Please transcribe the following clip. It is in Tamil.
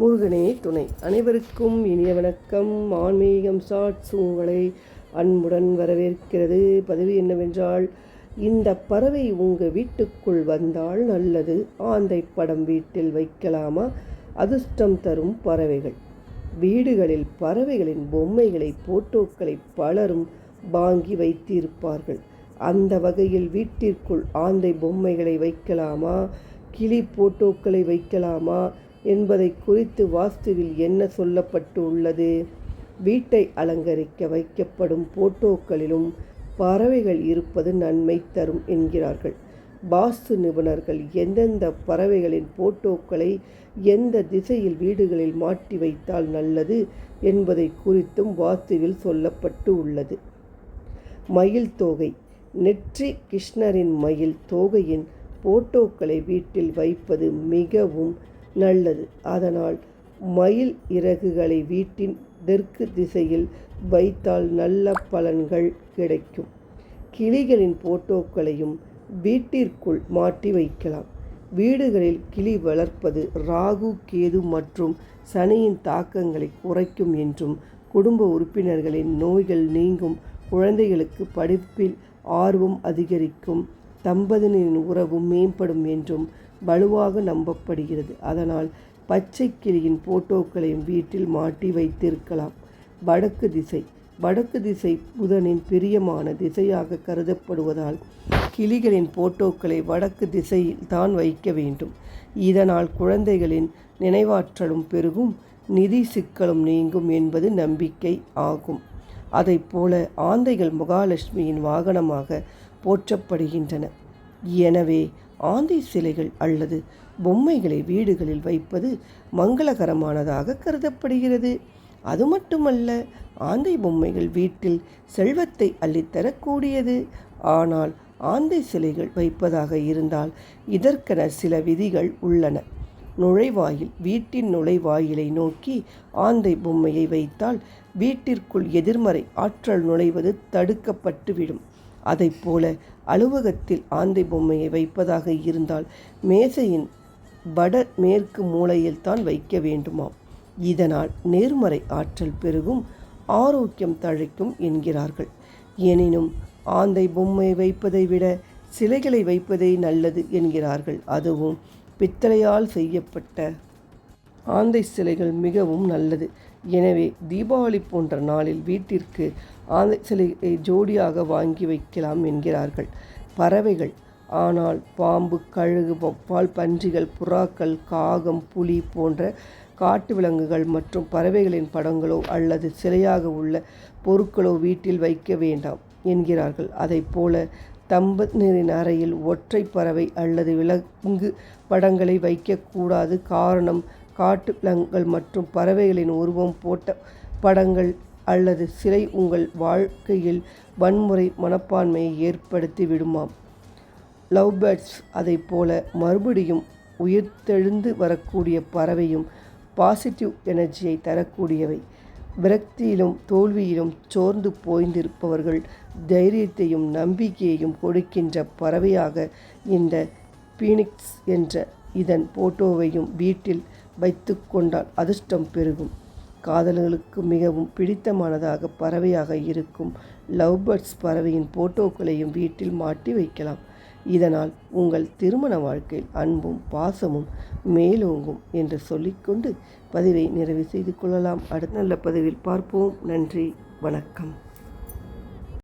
முருகனே துணை. அனைவருக்கும் இனிய வணக்கம். ஆன்மீகம் ஷார்ட்ஸ் உங்களை அன்புடன் வரவேற்கிறது. பதிவு என்னவென்றால் இந்த பறவை உங்கள் வீட்டுக்குள் வந்தால் நல்லது. ஆந்தை படம் வீட்டில் வைக்கலாமா? அதிர்ஷ்டம் தரும் பறவைகள். வீடுகளில் பறவைகளின் பொம்மைகளை போட்டோக்களை பலரும் வாங்கி வைத்திருப்பார்கள். அந்த வகையில் வீட்டிற்குள் ஆந்தை பொம்மைகளை வைக்கலாமா? கிளி போட்டோக்களை வைக்கலாமா? என்பதை குறித்து வாஸ்துவில் என்ன சொல்லப்பட்டு உள்ளது வீட்டை அலங்கரிக்க வைக்கப்படும் போட்டோக்களிலும் பறவைகள் இருப்பது நன்மை தரும் என்கிறார்கள். வாஸ்து நிபுணர்கள் எந்தெந்த பறவைகளின் போட்டோக்களை எந்த திசையில் வீடுகளில் மாட்டி வைத்தால் நல்லது என்பதை குறித்தும் வாஸ்துவில் சொல்லப்பட்டு உள்ளது மயில் தோகை. நெற்றி கிருஷ்ணரின் மயில் தோகையின் போட்டோக்களை வீட்டில் வைப்பது மிகவும் நல்லது. அதனால் மயில் இறகுகளை வீட்டின் தெற்கு திசையில் வைத்தால் நல்ல பலன்கள் கிடைக்கும். கிளிகளின் போட்டோக்களையும் வீட்டிற்குள் மாட்டி வைக்கலாம். வீடுகளில் கிளி வளர்ப்பது ராகு கேது மற்றும் சனியின் தாக்கங்களை குறைக்கும் என்றும் குடும்ப உறுப்பினர்களின் நோய்கள் நீங்கும் குழந்தைகளுக்கு படிப்பில் ஆர்வம் அதிகரிக்கும் தம்பதியினரின் உறவு மேம்படும் என்றும் வலுவாக நம்பப்படுகிறது. அதனால் பச்சை கிளியின் போட்டோக்களையும் வீட்டில் மாட்டி வைத்திருக்கலாம். வடக்கு திசை. வடக்கு திசை புதனின் பிரியமான திசையாக கருதப்படுவதால் கிளிகளின் போட்டோக்களை வடக்கு திசையில் தான் வைக்க வேண்டும். இதனால் குழந்தைகளின் நினைவாற்றலும் பெருகும் நிதி சிக்கலும் நீங்கும் என்பது நம்பிக்கை ஆகும். போல ஆந்தைகள் மகாலட்சுமியின் வாகனமாக போற்றப்படுகின்றன. எனவே ஆந்தை சிலைகள் அல்லது பொம்மைகளை வீடுகளில் வைப்பது மங்களகரமானதாக கருதப்படுகிறது. அது மட்டுமல்ல ஆந்தை பொம்மைகள் வீட்டில் செல்வத்தை அள்ளித்தரக்கூடியது. ஆனால் ஆந்தை சிலைகள் வைப்பதாக இருந்தால் இதற்கென சில விதிகள் உள்ளன. நுழைவாயில் வீட்டின் நுழைவாயிலை நோக்கி ஆந்தை பொம்மையை வைத்தால் வீட்டிற்குள் எதிர்மறை ஆற்றல் நுழைவது தடுக்கப்பட்டுவிடும். போல அலுவலகத்தில் ஆந்தை பொம்மையை வைப்பதாக இருந்தால் மேசையின் வட மேற்கு மூலையில் தான் வைக்க வேண்டுமாம். இதனால் நேர்மறை ஆற்றல் பெருகும் ஆரோக்கியம் தழைக்கும் என்கிறார்கள். எனினும் ஆந்தை பொம்மை வைப்பதை விட சிலைகளை வைப்பதே நல்லது என்கிறார்கள். அதுவும் பித்தளையால் செய்யப்பட்ட ஆந்தை சிலைகள் மிகவும் நல்லது. எனவே தீபாவளி போன்ற நாளில் வீட்டிற்கு ஆந்தை சிலையை ஜோடியாக வாங்கி வைக்கலாம் என்கிறார்கள். பறவைகள் ஆனால் பாம்பு கழுகு வவ்வால் பன்றிகள் புறாக்கள் காகம் புலி போன்ற காட்டு விலங்குகள் மற்றும் பறவைகளின் படங்களோ அல்லது சிலையாக உள்ள பொருட்களோ வீட்டில் வைக்க வேண்டாம் என்கிறார்கள். அதை போல தம்பதியினரின் அறையில் ஒற்றை பறவை அல்லது விலங்கு படங்களை வைக்கக்கூடாது காரணம் காட்டு விலங்குகள் மற்றும் பறவைகளின் உருவம் போட்ட படங்கள் அல்லது சிலை உங்கள் வாழ்க்கையில் வன்முறை மனப்பான்மையை ஏற்படுத்தி விடுமாம். லவ் பேர்ட்ஸ் அதை போல மறுபடியும் உயிர்த்தெழுந்து வரக்கூடிய பறவையும் பாசிட்டிவ் எனர்ஜியை தரக்கூடியவை. விரக்தியிலும் தோல்வியிலும் சோர்ந்து போய்ந்திருப்பவர்கள் தைரியத்தையும் நம்பிக்கையையும் கொடுக்கின்ற பறவையாக இந்த பீனிக்ஸ் என்ற இதன் போட்டோவையும் வீட்டில் வைத்து கொண்டால் அதிர்ஷ்டம் பெருகும். காதலர்களுக்கு மிகவும் பிடித்தமானதாக பறவையாக இருக்கும் லவ் பேர்ட்ஸ் பறவையின் போட்டோக்களையும் வீட்டில் மாட்டி வைக்கலாம். இதனால் உங்கள் திருமண வாழ்க்கையில் அன்பும் பாசமும் மேலோங்கும் என்று சொல்லிக்கொண்டு பதிவை நிறைவு செய்து கொள்ளலாம். அடுத்த நல்ல பதிவில் பார்ப்போம். நன்றி. வணக்கம்.